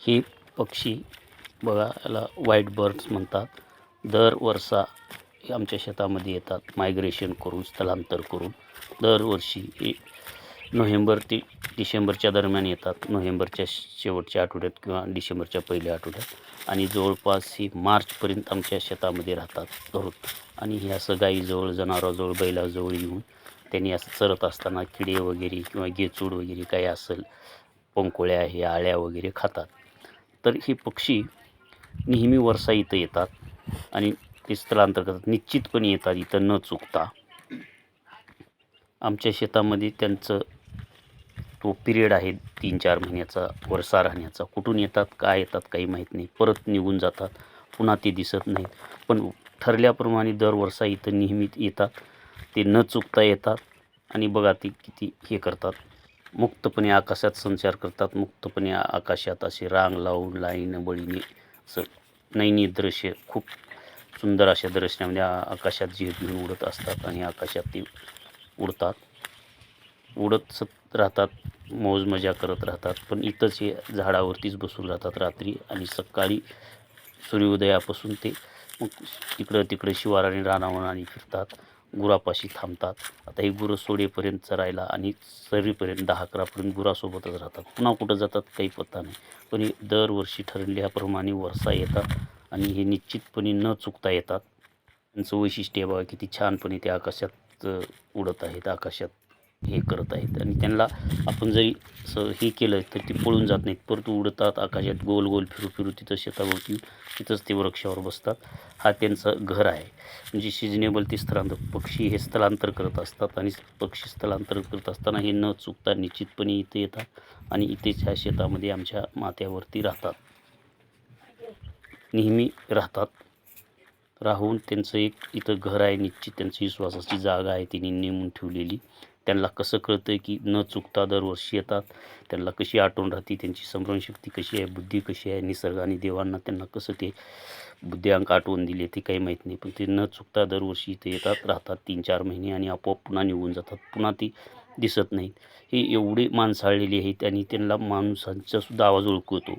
ही पक्षी बघा याला व्हाईट बर्ड्स म्हणतात. दर वर्षा हे आमच्या शेतामध्ये येतात. मायग्रेशन करून स्थलांतर करून. दरवर्षी हे नोव्हेंबर ते डिसेंबरच्या दरम्यान येतात. नोव्हेंबरच्या शेवटच्या आठवड्यात किंवा डिसेंबरच्या पहिल्या आठवड्यात. आणि जवळपास ही मार्चपर्यंत आमच्या शेतामध्ये राहतात धरून आणि हे असं गाईजवळ जनावराजवळ बैलाजवळ येऊन त्यांनी असं चरत असताना किडे वगैरे किंवा गेचूड वगैरे काही असेल पंकोळ्या हे आळ्या वगैरे खातात. तर हे पक्षी नेहमी वर्षा इथं येतात आणि ते स्थलांतर करतात. निश्चितपणे येतात इथं न चुकता. आमच्या शेतामध्ये त्यांचं तो पिरियड आहे तीन चार महिन्याचा वर्षा राहण्याचा. कुठून येतात काय येतात काही माहीत नाही. परत निघून जातात. पुन्हा ते दिसत नाहीत. पण ठरल्याप्रमाणे दर वर्षा इथं नेहमीच येतात. ते न चुकता येतात. आणि बघा ते किती हे करतात. मुक्तपणे आकाशात संचार करतात. मुक्तपणे आकाशात असे रांग लावून लाईन बळीने असं नैनी दृश्य खूप सुंदर अशा दृश्यामध्ये आकाशात झेप घेऊन उडत असतात आणि आकाशात ते उडतात. उडत सत राहतात मौज मजा करत राहतात पण इथंच हे झाडावरतीच बसून राहतात रात्री आणि सकाळी सूर्योदयापासून ते मग इकडं तिकडं शिवाराने रानावनाने फिरतात. गुरापाशी थांबतात. आता हे गुरं सोडेपर्यंत चरायला आणि सरीपर्यंत दहा अकरापर्यंत गुरासोबतच राहतात. पुन्हा कुठं जातात काही पत्ता नाही. पण हे दरवर्षी ठरल्याप्रमाणे वर्षा येतात आणि हे निश्चितपणे न चुकता येतात. त्यांचं वैशिष्ट्य बघा किती छानपणे ते आकाशात उडत आहेत आकाशात हे करत आहेत. आणि त्यांना आपण जरी असं हे केलं तर ते पळून जात नाहीत. परत उडतात आकाशात गोल गोल फिरू फिरू तिथं शेतावरती तिथंच ते वृक्षावर बसतात. हा त्यांचं घर आहे. म्हणजे सिजनेबल ते स्थलांतर पक्षी हे स्थलांतर करत असतात आणि पक्षी स्थलांतर करत असताना हे न चुकता निश्चितपणे इथे येतात आणि इथेच ह्या शेतामध्ये आमच्या माथ्यावरती राहतात. नेहमी राहतात. राहून त्यांचं एक इथं घर आहे. निश्चित त्यांची विश्वासाची जागा आहे. त्यांनी नेमून ठेवलेली. त्यांना कसं कळतं की न चुकता दरवर्षी येतात त्यांना कशी आठवण राहते त्यांची स्मरणशक्ती कशी आहे बुद्धी कशी आहे निसर्गाने देवांना त्यांना कसं ते बुद्ध्यांक आठवण दिले ते काही माहीत नाही. पण ते न चुकता दरवर्षी इथे येतात राहतात तीन चार महिने आणि आपोआप पुन्हा निघून जातात. पुन्हा ते दिसत नाहीत. हे एवढे माणसाळलेले आहेत आणि त्यांना माणसांचासुद्धा आवाज ओळखतो